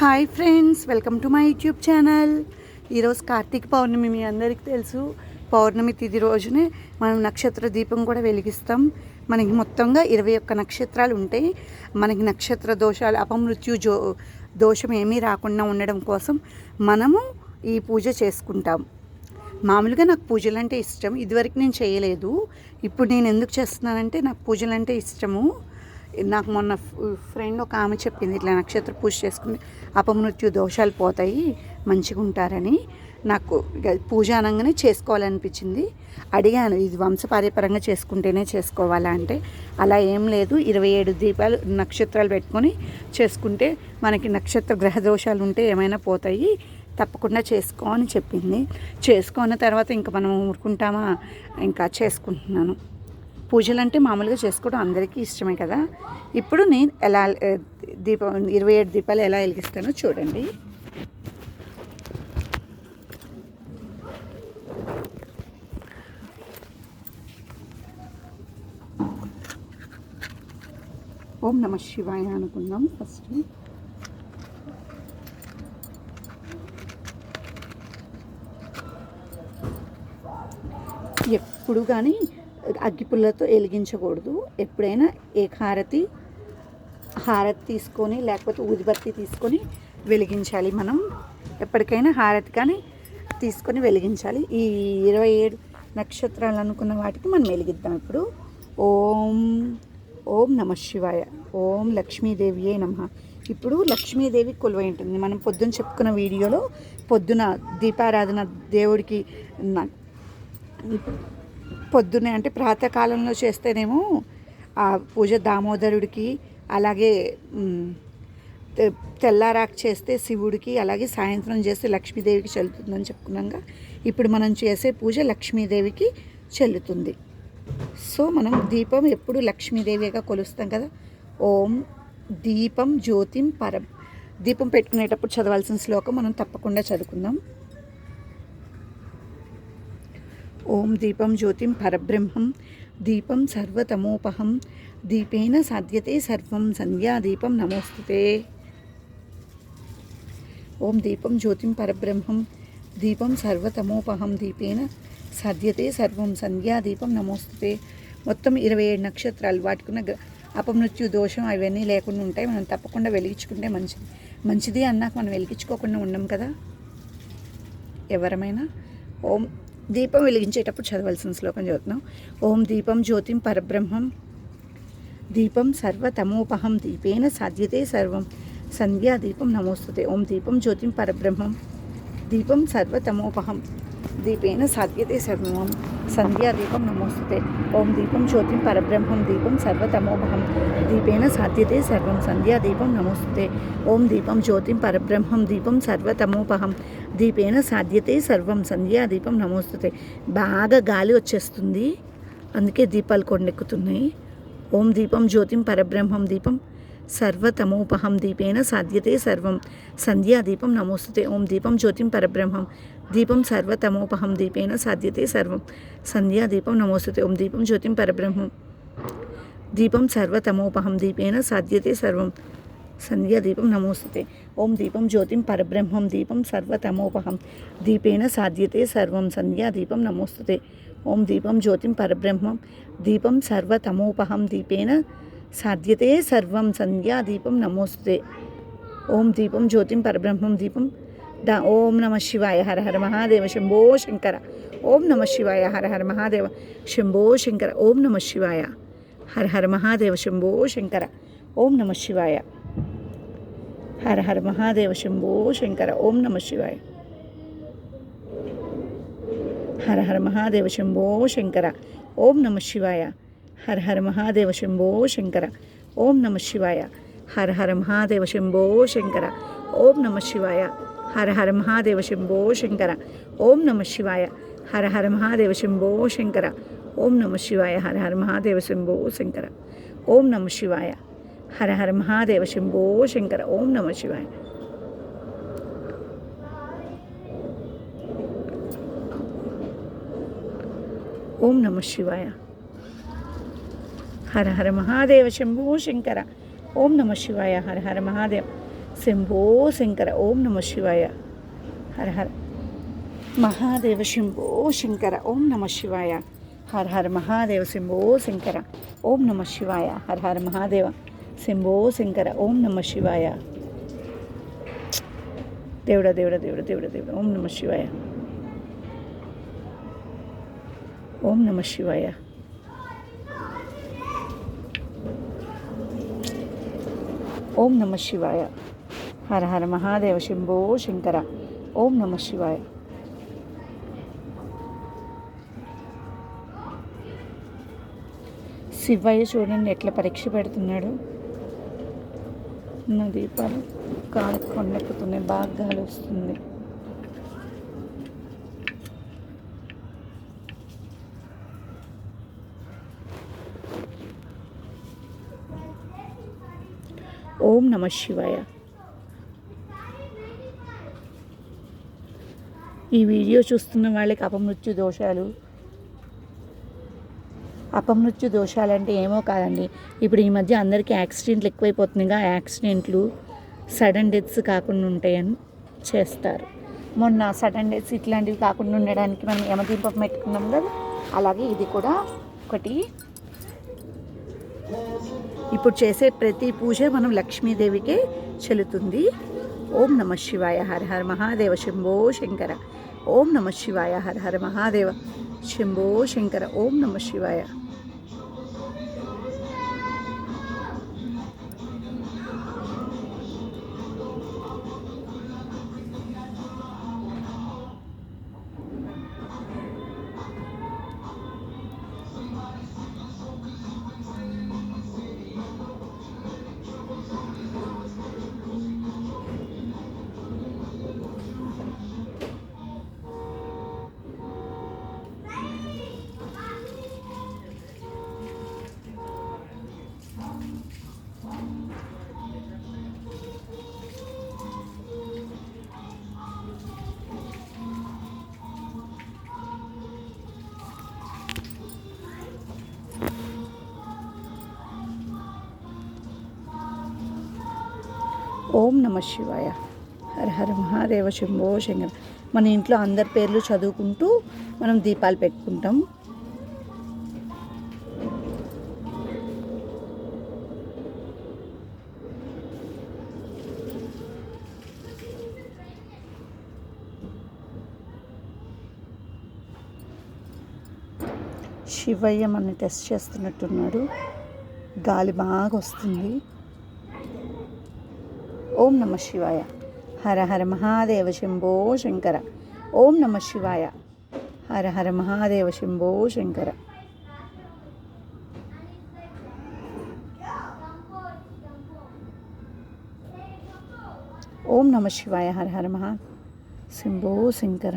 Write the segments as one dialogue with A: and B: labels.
A: Hi friends welcome to my YouTube channel. ఈరోజు కార్తీక పౌర్ణమి మీ అందరికీ తెలుసు. పౌర్ణమి తిది రోజునే మనం నక్షత్ర దీపం కూడా వెలిగిస్తాం. మనకి మొత్తంగా ఇరవై ఒక్క నక్షత్రాలు ఉంటాయి. మనకి నక్షత్ర దోషాలు అపమృత్యు జో దోషం ఏమీ రాకుండా ఉండడం కోసం మనము ఈ పూజ చేసుకుంటాం. మామూలుగా నాకు పూజలు అంటే ఇష్టం. ఇదివరకు నేను చేయలేదు. ఇప్పుడు నేను ఎందుకు చేస్తున్నానంటే నాకు పూజలు అంటే ఇష్టము. నాకు మొన్న ఫ్రెండ్ ఒక ఆమె చెప్పింది ఇట్లా నక్షత్ర పూజ చేసుకుని అపమృత్యు దోషాలు పోతాయి మంచిగా ఉంటారని. నాకు పూజ అనగానే చేసుకోవాలనిపించింది. అడిగాను ఇది వంశపార్యపరంగా చేసుకుంటేనే చేసుకోవాలా అంటే అలా ఏం లేదు. ఇరవై ఏడు దీపాలు నక్షత్రాలు పెట్టుకొని చేసుకుంటే మనకి నక్షత్ర గ్రహ దోషాలు ఉంటే ఏమైనా పోతాయి. తప్పకుండా చేసుకో అని చెప్పింది. చేసుకున్న తర్వాత ఇంకా మనం ఊరుకుంటామా? ఇంకా చేసుకుంటున్నాను. పూజలు అంటే మామూలుగా చేసుకోవడం అందరికీ ఇష్టమే కదా. ఇప్పుడు నేను ఎలా దీపం ఇరవై ఏడు దీపాలు ఎలా వెలిగిస్తానో చూడండి. ఓం నమ శివాయ అనుకుందాం ఫస్ట్. ఎప్పుడు కానీ అగ్గిపుల్లతో వెలిగించకూడదు. ఎప్పుడైనా ఏకహారతి హారతి తీసుకొని లేకపోతే ఊదిబత్తి తీసుకొని వెలిగించాలి మనం. ఎప్పటికైనా హారతి కానీ తీసుకొని వెలిగించాలి. ఈ ఇరవై ఏడు నక్షత్రాలు అనుకున్న వాటికి మనం వెలిగిద్దాం ఇప్పుడు. ఓం ఓం నమ శివాయ ఓం లక్ష్మీదేవియే నమ. ఇప్పుడు లక్ష్మీదేవి కొలువై ఉంటుంది. మనం పొద్దున చెప్పుకున్న వీడియోలో పొద్దున దీపారాధన దేవుడికి పొద్దునే పొద్దున్నే అంటే ప్రాతకాలంలో చేస్తేనేమో ఆ పూజ దామోదరుడికి అలాగే తెల్లారాకు చేస్తే శివుడికి అలాగే సాయంత్రం చేస్తే లక్ష్మీదేవికి చెల్లుతుందని చెప్పుకున్నాక ఇప్పుడు మనం చేసే పూజ లక్ష్మీదేవికి చెల్లుతుంది. సో మనం దీపం ఎప్పుడు లక్ష్మీదేవిగా కొలుస్తాం కదా? ఓం దీపం జ్యోతిం పరం. దీపం పెట్టుకునేటప్పుడు చదవాల్సిన శ్లోకం మనం తప్పకుండా చదువుకుందాం. ఓం దీపం జ్యోతిం పరబ్రహ్మం దీపం సర్వతమోపహం దీపేన సాధ్యతే సర్వం సంధ్యాదీపం నమోస్తుతే. ఓం దీపం జ్యోతిం పరబ్రహ్మం దీపం సర్వతమోపహం దీపేన సాధ్యతే సర్వం సంధ్యాదీపం నమోస్తుతే. మొత్తం ఇరవై ఏడు నక్షత్రాలు వాటికున్న అపమృత్యు దోషం అవన్నీ లేకుండా ఉంటాయి. మనం తప్పకుండా వెలిగించుకుంటే మంచిది. మంచిది అన్నాక మనం వెలిగించుకోకుండా ఉండం కదా? ఎవరమైనా? ఓం దీపం వెలిగించేటప్పుడు చదవాల్సిన శ్లోకం చదువుతున్నాం. ఓం దీపం జ్యోతిం పరబ్రహ్మం. దీపం సర్వతమోపహం దీపేన సాధ్యతే సర్వం. సంధ్యా దీపం నమోస్తుతే. ఓం దీపం జ్యోతిం పరబ్రహ్మం. దీపం సర్వతమోపహం. దీపేన సాధ్యతే సర్వం సంధ్యాదీపం నమోస్తుతే. ఓం దీపం జ్యోతిం పరబ్రహ్మం దీపం సర్వతమోభం దీపేన సాధ్యతే సర్వం. సంధ్యాదీపం నమోస్తుతే. ఓం దీపం జ్యోతిం పరబ్రహ్మం దీపం సర్వతమోపహం దీపేన సాధ్యతే సర్వం. సంధ్యాదీపం నమోస్తుతే. బాగా గాలి వచ్చేస్తుంది. అందుకే దీపాలు కొండెక్కుతున్నాయి. ఓం దీపం జ్యోతిం పరబ్రహ్మం దీపం సర్వతమోపహం దీపేన సాధ్యతే సర్వం. సంధ్యాదీపం నమోస్తుతే. ఓం దీపం జ్యోతిం పరబ్రహ్మం. దీపం సర్వతమోపహం దీపేన సాధ్యతే సర్వం సంధ్యాదీపం నమోస్తుతే ఓం దీపం జ్యోతిం పరబ్రహ్మం దీపం సర్వతమోపహం దీపేన సాధ్యతే సర్వం సంధ్యాదీపం నమోస్తుతే ఓం దీపం జ్యోతిం పరబ్రహ్మం దీపం సర్వతమోపహం దీపేన సాధ్యతే సర్వం సంధ్యాదీపం నమోస్తుతే ఓం దీపం జ్యోతిం పరబ్రహ్మం దీపం సర్వతమోపహం దీపేన సాధ్యతే సర్వం సంధ్యాదీపం నమోస్తుతే ఓం దీపం జ్యోతిం పరబ్రహ్మం దీపం ओम नम शिवाय, हर हर महादेव, शंभो शंकर। ओम नम शिवाय, हर हर महादेव, शंभो शंकर। ओम नम शिवाय, हर हर महादेव, शंभो शंकर। ओम नम शिवाय, हर हर महादेव, शंभो शंकर। ओम नमः शिवाय, हर हर महादेव, शंभो शंकर। ओम नम शिवाय, हर हर महादेव, शंभो शंकर। ओम नम शिवाय, हर हर महादेव, शंभो शंकर। ओम नम शिवाय हर हर महादेव शिंभो शंकर। ओम नम शिवाय। हर हर महादेव शिंभो शंकर। ओम नम शिवाय। हर हर महादेव शिंभो शंकर। ओम नम शिवाय। हर हर महादेव शिंभो शंकर। ओम नम शिवाय। ओम नम शिवाय। हर हर महादेव शंभो शंकर। ओम नम शिवाय। हर हर महादेव। శంభో శంకర ఓం నమ శివాయ హర హర మహాదేవ శంభో శంకర ఓం నమ శివాయ హర హర మహాదేవ శంభో శంకర ఓం నమ శివాయ హర హర మహాదేవ శంభో శంకర ఓం నమ శివాయ దేవుడా దేవుడా దేవుడా దేవుడా దేవుడా ఓం నమ శివాయ ఓం నమ శివాయ ఓం నమ శివాయ హర హర మహాదేవ శంభో శంకర. ఓం నమ శివాయ. శివయ్య చూడండి ఎట్లా పరీక్ష పెడుతున్నాడు. నా దీపాలు కాలు కొండెక్కుతున్నాయి బాగా గాలి వస్తుంది ఓం నమ శివాయ. ఈ వీడియో చూస్తున్న వాళ్ళకి అపమృత్యు దోషాలు. అపమృత్యు దోషాలు అంటే ఏమో కాదండి. ఇప్పుడు ఈ మధ్య అందరికీ యాక్సిడెంట్లు ఎక్కువైపోతున్నాయిగా. యాక్సిడెంట్లు సడన్ డెత్స్ కాకుండా ఉంటాయని చేస్తారు. మొన్న సడన్ డెత్స్ ఇట్లాంటివి కాకుండా ఉండడానికి మనం యమదీపం పెట్టుకున్నాం కదా. అలాగే ఇది కూడా ఒకటి. ఇప్పుడు చేసే ప్రతి పూజ మనం లక్ష్మీదేవికే చెల్లుతుంది. ఓం నమ శివాయ హర హర మహాదేవ శంభో శంకర ఓం నమ శివాయ హర హర మహాదేవ శంభో శంకర ఓం నమ శివాయ ఓం నమ శివాయ. హర హర మహాదేవ శంభో శంకర మన ఇంట్లో అందరి పేర్లు చదువుకుంటూ మనం దీపాలు పెట్టుకుంటాం. శివయ్య మన టెస్ట్ చేస్తున్నట్టున్నాడు. గాలి బాగా వస్తుంది. ఓం నమ శివాయ హర హర మహాదేవ శంభో శంకర ఓం నమ శివాయ హర హర మహాదేవ శంభో శంకర ఓం నమ శివాయ హర హర మహా శంభో శంకర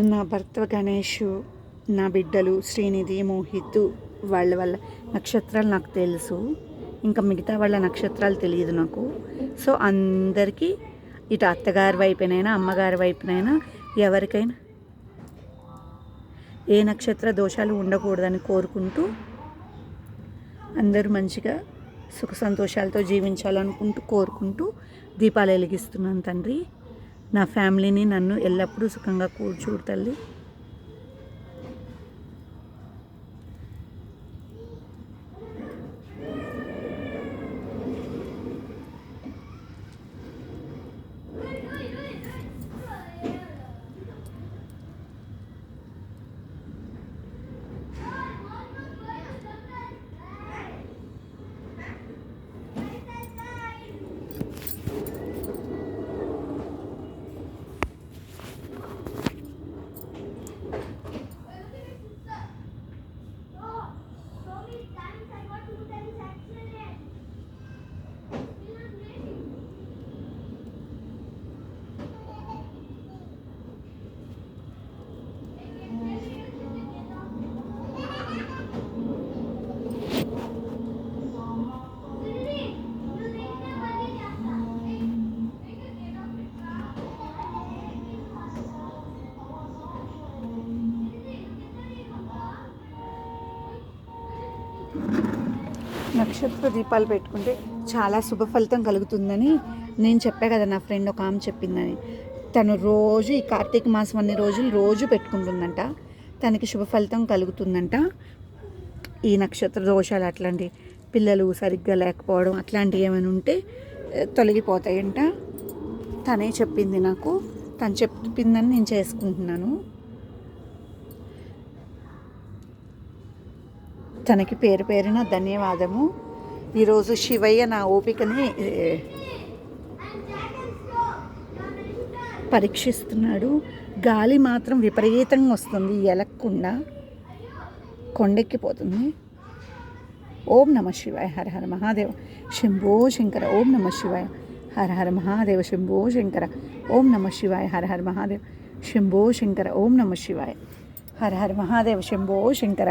A: నా భర్త గణేష్ నా బిడ్డలు శ్రీనిధి మోహిత్ వాళ్ళ వాళ్ళ నక్షత్రాలు నాకు తెలుసు. ఇంకా మిగతా వాళ్ళ నక్షత్రాలు తెలియదు నాకు. సో అందరికీ ఇటు అత్తగారి వైపునైనా అమ్మగారి వైపునైనా ఎవరికైనా ఏ నక్షత్ర దోషాలు ఉండకూడదని కోరుకుంటూ అందరూ మంచిగా సుఖ సంతోషాలతో జీవించాలనుకుంటూ కోరుకుంటూ దీపాలు వెలిగిస్తున్నాను తండ్రి. నా ఫ్యామిలీని నన్ను ఎల్లప్పుడూ సుఖంగా కూర్చూడు తల్లి. నక్షత్ర దీపాలు పెట్టుకుంటే చాలా శుభ ఫలితం కలుగుతుందని నేను చెప్పా కదా నా ఫ్రెండ్ ఒక ఆమె చెప్పిందని. తను రోజు ఈ కార్తీక మాసం అన్ని రోజులు రోజు పెట్టుకుంటుందంట. తనకి శుభ ఫలితం కలుగుతుందంట. ఈ నక్షత్ర దోషాలు అట్లాంటి పిల్లలు సరిగ్గా లేకపోవడం అట్లాంటివి ఏమైనా ఉంటే తొలగిపోతాయంట. తనే చెప్పింది నాకు. తను చెప్పిందని నేను చేసుకుంటున్నాను. తనకి పేరు పేరున ధన్యవాదము. ఈరోజు శివయ్య నా ఓపికని పరీక్షిస్తున్నాడు. గాలి మాత్రం విపరీతంగా వస్తుంది ఎలక్కుండా కొండెక్కిపోతుంది ఓం నమ శివాయ హర హర మహాదేవ. శంభో శంకర ఓం నమ శివాయ హర హర మహాదేవ శంభో శంకర. ఓం నమ శివాయ హర హర మహాదేవ. శంభో శంకర ఓం నమ శివాయ. హర హర మహాదేవ శంభో శంకర.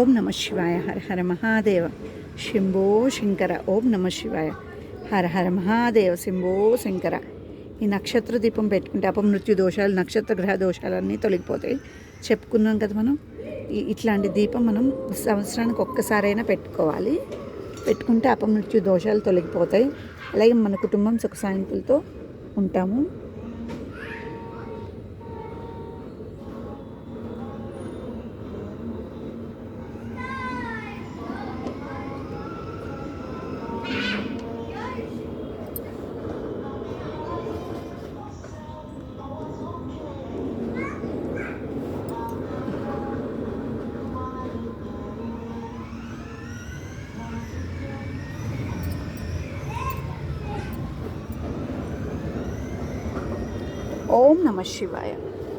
A: ఓం నమ శివాయ హర హర మహాదేవ. శింభో శంకర ఓం నమ శివాయ. హర హర మహాదేవ శింభో శంకర. ఈ నక్షత్ర దీపం పెట్టుకుంటే అపమృత్యు దోషాలు నక్షత్ర గ్రహ దోషాలన్నీ తొలగిపోతాయి. చెప్పుకున్నాం కదా మనం ఇట్లాంటి దీపం మనం సంవత్సరానికి ఒక్కసారైనా పెట్టుకోవాలి. పెట్టుకుంటే అపమృత్యు దోషాలు తొలగిపోతాయి. అలాగే మన కుటుంబం సుఖ శాంతులతో ఉంటాము. ओम नमः शिवाय।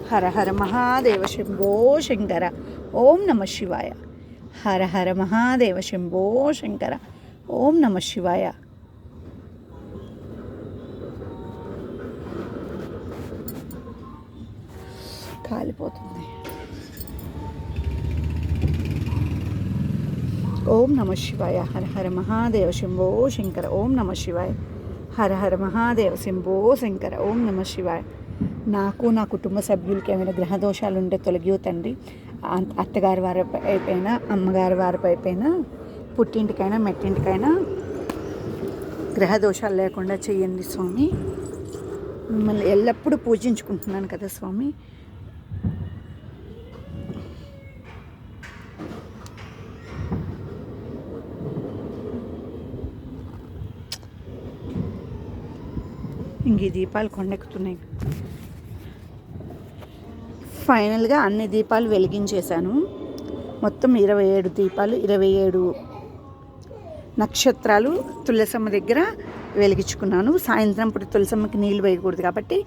A: हर हर महादेव शिंभो शंकर। ओम नम शिवाय। हर हर महादेव शिंभो शंकर। ओम नम शिवाय। ओम नमः शिवाय। हर हर महादेव शिंभो शंकर। ओम नमः शिवाय। हर हर महादेव शिंभो शंकर। ओम नमः शिवाय। నాకు నా కుటుంబ సభ్యులకి ఏమైనా గ్రహదోషాలు ఉంటే తొలగివు తండ్రి అత్తగారి వారి అయిపోయినా అమ్మగారి వారి అయిపోయినా పుట్టింటికైనా మెట్టింటికైనా గ్రహదోషాలు లేకుండా చేయండి స్వామి. మిమ్మల్ని ఎల్లప్పుడూ పూజించుకుంటున్నాను కదా స్వామి. ఇంక ఈ దీపాలు కొండెక్కుతున్నాయి. ఫైనల్గా అన్ని దీపాలు వెలిగించేశాను. మొత్తం ఇరవై ఏడు దీపాలు ఇరవై ఏడు నక్షత్రాలు తులసమ్మ దగ్గర వెలిగించుకున్నాను. సాయంత్రం ఇప్పుడు తులసమ్మకి నీళ్ళు వేయకూడదు కాబట్టి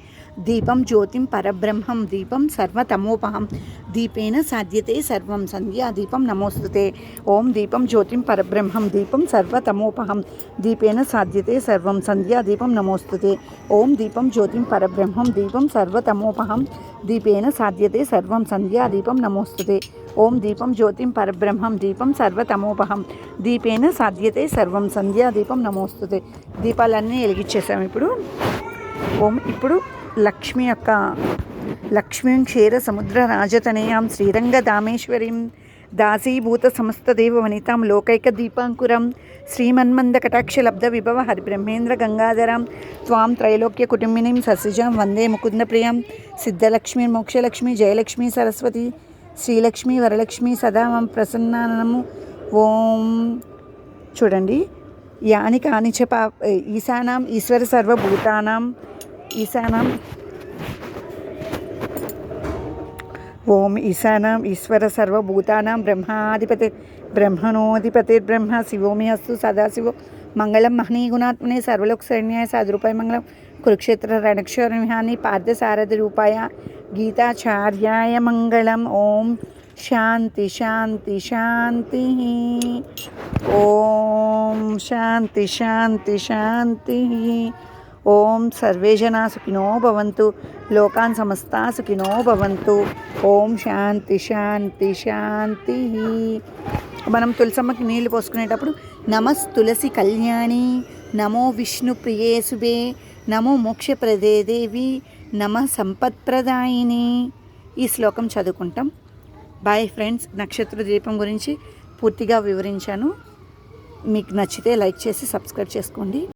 A: దీపం జ్యోతిం పరబ్రహ్మం దీపం సర్వతమోపహం దీపేన సాధ్యతే సర్వం సంధ్యా దీపం నమోస్తుతే. ఓం దీపం జ్యోతిం పరబ్రహ్మం దీపం సర్వతమోపహం దీపేన సాధ్యతే సర్వం సంధ్యా దీపం నమోస్తుతే. ఓం దీపం జ్యోతిం పరబ్రహ్మం దీపం సర్వతమోపహం దీపేన సాధ్యతే సర్వం సంధ్యా దీపం నమోస్తుతే. ఓం దీపం జ్యోతిం పరబ్రహ్మం దీపం సర్వతమోపహం. దీపేన సాధ్యతే సర్వం సంధ్యా దీపం నమోస్తుంది దీపాలన్నీ వెలిగించేసాం ఇప్పుడు. ఓం ఇప్పుడు లక్ష్మి యొక్క లక్ష్మీం క్షీర సముద్ర రాజతనయాం శ్రీరంగ దామేశ్వరీం దాసీభూత సమస్తదేవ వనితాం లోకైక దీపాంకురం శ్రీమన్మంద కటాక్ష లబ్ధ విభవ హరిబ్రహ్మేంద్ర గంగాధరం త్వాం త్రైలోక్య కుటుంబినీం సస్యజాం వందే ముకుంద ప్రియం సిద్ధలక్ష్మి మోక్షలక్ష్మి జయలక్ష్మి సరస్వతి శ్రీలక్ష్మి వరలక్ష్మి సదా ప్రసన్నానము. ఓం. చూడండి. యాని కానిచ పా ఈశానాం ఈశ్వర సర్వభూతానాం. ఈశానాం ఓం ఈశానాం ఈశ్వర సర్వభూతానాం. బ్రహ్మాధిపతి బ్రహ్మణోధిపతిర్బ్రహ్మ శివోమి అస్తు సదాశివో. మంగళం మహనీగుణాత్మనే సర్వలోక సైన్యాయ సాధురూపాయ మంగళం. కురుక్షేత్ర రణక్షోర రణక్షరమిహాని పార్థసారథి రూపాయ గీతాచార్యాయ మంగళం ఓం శాంతి శాంతి శాంతి ఓం శాంతి శాంతి శాంతి ఓం సర్వే జనా సుఖినో భవంతు లోకాన్ సమస్తా సుఖినో భవంతు ఓం శాంతి శాంతి శాంతి మనం తులసమ్మకి నీళ్ళు పోసుకునేటప్పుడు నమస్ తులసి కళ్యాణి నమో విష్ణు ప్రియేసుబే నమో మోక్షప్రదే దేవి నమ సంపత్ప్రదాయిని. ఈ శ్లోకం చదువుకుంటాం. బాయ్ ఫ్రెండ్స్ నక్షత్ర దీపం గురించి పూర్తిగా వివరించాను. మీకు నచ్చితే లైక్ చేసి సబ్స్క్రైబ్ చేసుకోండి.